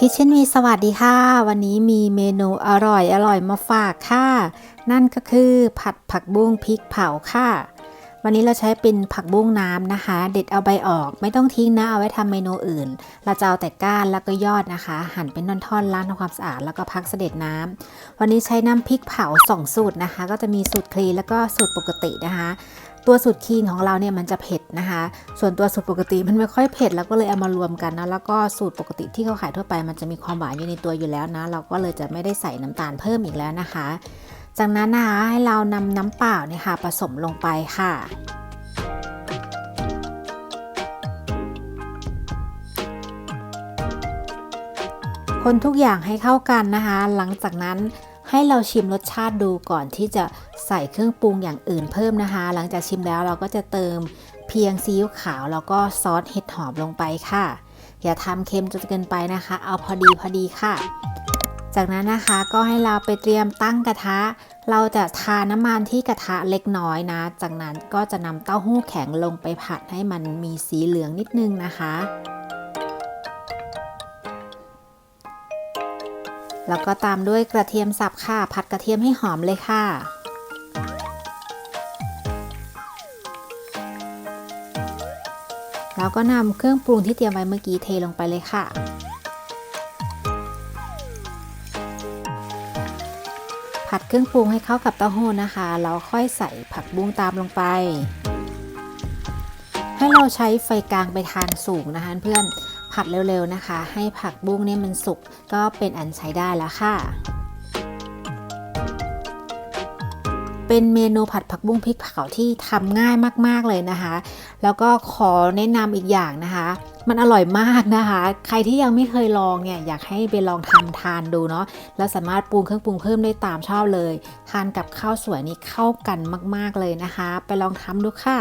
คิเช่นมีสวัสดีค่ะ วันนี้มีเมนูอร่อยอร่อยมาฝากค่ะ นั่นก็คือผัดผักบุ้งพริกเผาค่ะ วันนี้เราใช้เป็นผักบุ้งน้ำนะคะ เด็ดเอาใบออกไม่ต้องทิ้งนะเอาไว้ทำเมนูอื่น เราจะเอาแต่ก้านแล้วก็ยอดนะคะ หั่นเป็นท่อนๆล้างทำความสะอาดแล้วก็พักเสด็จน้ำวันนี้ใช้น้ำพริกเผาสองสูตรนะคะ ก็จะมีสูตรคลีแล้วก็สูตรปกตินะคะ ตัวสูตรคีนของเราเนี่ยมันจะเผ็ดนะคะ ส่วนตัวสูตรปกติมันไม่ค่อยเผ็ดแล้วก็เลยเอามารวมกันนะ แล้วก็สูตรปกติที่เขาขายทั่วไป มันจะมีความหวานอยู่ในตัวอยู่แล้วนะ เราก็เลยจะไม่ได้ใส่น้ำตาลเพิ่มอีกแล้วนะคะ จากนั้นนะคะให้เรานำน้ำเปล่าเนี่ยค่ะผสมลงไปค่ะคนทุกอย่างให้เข้ากันนะคะ หลังจากนั้น ให้เราชิมรสชาติดูก่อนที่จะใส่เครื่องปรุงอย่างอื่นเพิ่มนะคะ หลังจากชิมแล้วเราก็จะเติมเพียงซีอิ๊วขาวแล้วก็ซอสเห็ดหอมลงไปค่ะ อย่าทำเค็มจนเกินไปนะคะ เอาพอดีพอดีค่ะ จากนั้นนะคะก็ให้เราไปเตรียมตั้งกระทะ เราจะทาน้ำมันที่กระทะเล็กน้อยนะ จากนั้นก็จะนำเต้าหู้แข็งลงไปผัดให้มันมีสีเหลืองนิดนึงนะคะ แล้วก็ตามด้วยกระเทียมสับค่ะ ผัดกระเทียมให้หอมเลยค่ะ แล้วก็นำเครื่องปรุงที่เตรียมไว้เมื่อกี้เทลงไปเลยค่ะผัดเครื่องปรุงให้เข้ากับเต้าหู้นะคะแล้วค่อยใส่ผักบุ้งตามลงไป ให้เราใช้ไฟกลางไปทางสูงนะคะเพื่อน ผัดเร็วๆนะคะ ให้ผักบุ้งเนี่ยมันสุกก็เป็นอันใช้ได้แล้วค่ะ เป็นเมนูผัดผักบุ้งพริกเผาที่ทำง่ายมากๆเลยนะคะ แล้วก็ขอแนะนำอีกอย่างนะคะ มันอร่อยมากนะคะ ใครที่ยังไม่เคยลองเนี่ยอยากให้ไปลองทำทานดูเนาะแล้วสามารถปรุงเครื่องปรุงเพิ่มได้ตามชอบเลย ทานกับข้าวสวยนี่เข้ากันมาก ๆเลยนะคะ ไปลองทำดูค่ะ